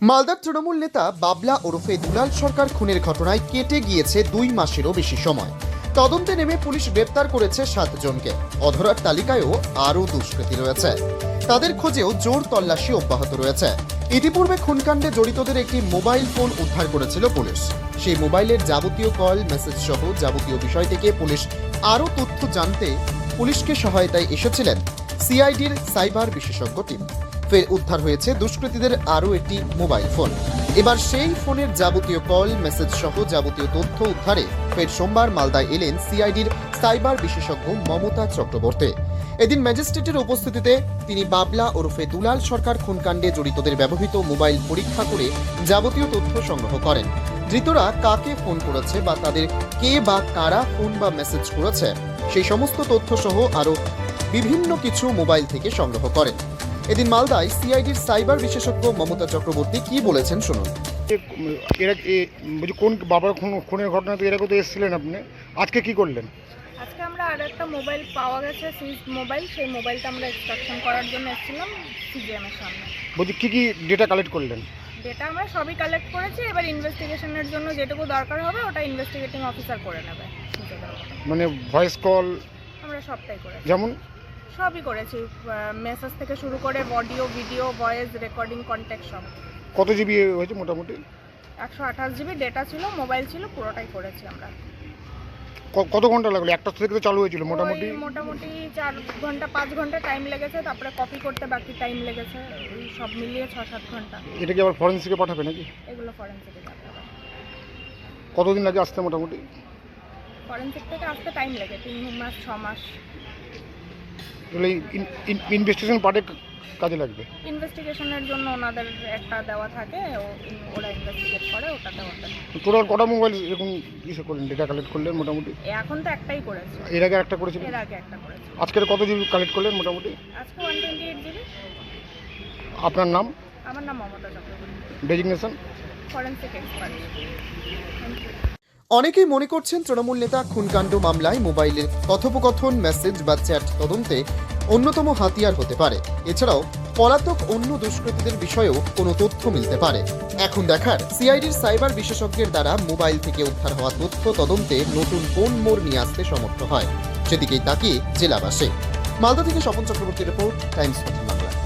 মালদার তৃণমূল নেতা বাবলা ওরফে দুলাল সরকার খুনের ঘটনায় কেটে গিয়েছে দুই মাসেরও বেশি সময়। তদন্তে নেমে পুলিশ গ্রেপ্তার করেছে সাতজনকে অধরার তালিকায়ও আরও দুষ্কৃতী রয়েছে। তাদের খোঁজেও জোর তল্লাশি অব্যাহত রয়েছে। ইতিপূর্বে খুনকাণ্ডে জড়িতদের একটি মোবাইল ফোন উদ্ধার করেছিল পুলিশ। সেই মোবাইলের যাবতীয় কল, মেসেজ সহ যাবতীয় বিষয় থেকে পুলিশ আরও তথ্য জানতে পুলিশকে সহায়তায় এসেছিলেন সিআইডির সাইবার বিশেষজ্ঞ টিম। ফের উদ্ধার হয়েছে দুষ্কৃতীদের আরও একটি মোবাইল ফোন। এবার সেই ফোনের যাবতীয় কল, মেসেজ সহ যাবতীয় তথ্য উদ্ধারে ফের সোমবার মালদায় এলেন সিআইডির সাইবার বিশেষজ্ঞ মমতা চক্রবর্তী। এদিন ম্যাজিস্ট্রেটের উপস্থিতিতে তিনি বাবলা ওরফে দুলাল সরকার খুনকাণ্ডে জড়িতদের ব্যবহৃত মোবাইল পরীক্ষা করে যাবতীয় তথ্য সংগ্রহ করেন। ধৃতরা কাকে ফোন করেছে বা তাদের কে বা কারা ফোন বা মেসেজ করেছে, সেই সমস্ত তথ্য সহ আরও বিভিন্ন কিছু মোবাইল থেকে সংগ্রহ করেন। এদিন মালদায় সিআইডির সাইবার বিশেষজ্ঞ মমতা চক্রবর্তী কি বলেছেন শুনুন। এ- এরা বলছি কোন বাবার খুন খুনের ঘটনাতে এরকম তো এসেছিলেন আপনি? আজকে কি করলেন? আজকে আমরা আর একটা মোবাইল পাওয়া গেছে সিজ মোবাইল। সেই মোবাইলটা আমরা এক্সট্রাকশন করার জন্য এসেছিলাম সিজিএমের সামনে। বলছি কি কি ডেটা কালেক্ট করলেন? ডেটা আমরা সবই কালেক্ট করেছি। এবার ইনভেস্টিগেশনের জন্য যেটুকু দরকার হবে ওটা ইনভেস্টিগেটিং অফিসার করে নেবে। মানে ভয়েস কল আমরা সবটাই করেছি। যেমন? সবই করেছি মেসেজ থেকে শুরু করে audio video voice recording contact সব। কত জিবি হয়েছে মোটামুটি? একশো আঠাশ জিবি ডেটা ছিল মোবাইল ছিল পুরোটাই করেছি আমরা। কত ঘণ্টা লাগল? একটা থেকে তো চালু হয়েছিল মোটামুটি। মোটামুটি চার ঘণ্টা পাঁচ ঘণ্টা টাইম লেগেছে তারপরে কপি করতে বাকি টাইম লেগেছে ওই সব মিলিয়ে ছ সাত ঘণ্টা। এটা কি আবার ফরেন্সিকে পাঠাবে নাকি? এগুলো ফরেন্সিকে আবার কতদিন লাগে আসতে মোটামুটি? ফরেন্সিক থেকে আসতে টাইম লাগে তিন মাস ছ মাস। তাহলে ইনভেস্টিগেশন পার্টে কাজে লাগবে? ইনভেস্টিগেশনের জন্য ওনাদের একটা দেওয়া থাকে ওরা ইনভেস্টিগেট করে ওটা টোটাল কটা মোবাইল এরকম ইসে করলেন ডেটা কালেক্ট করলেন মোটামুটি? এখন তো একটাই করেছে। এর আগে একটা করেছিলেন? এর আগে একটা করেছে। আজকের কত জিবি কালেক্ট করলেন মোটামুটি? আজকে ওয়ান টোয়েন্টি এইট জিবি আপনার নাম? আমার নাম Mamata Chakraborty. Designation forensic expert অনেকেই মনে করছেন তৃণমূল নেতা খুনকাণ্ড মামলায় মোবাইলের কথোপকথন, মেসেজ বা চ্যাট তদন্তে অন্যতম হাতিয়ার হতে পারে। এছাড়াও পলাতক অন্য দুষ্কৃতীদের বিষয়েও কোনো তথ্য মিলতে পারে। এখন দেখার, সিআইডির সাইবার বিশেষজ্ঞের দ্বারা মোবাইল থেকে উদ্ধার হওয়া তথ্য তদন্তে নতুন কোন মোড় নিয়ে আসতে সমর্থ হয়, সেদিকেই তাকিয়ে জেলাবাসী। মালদা থেকে স্বপন চক্রবর্তীর রিপোর্ট, টাইমস বাংলা।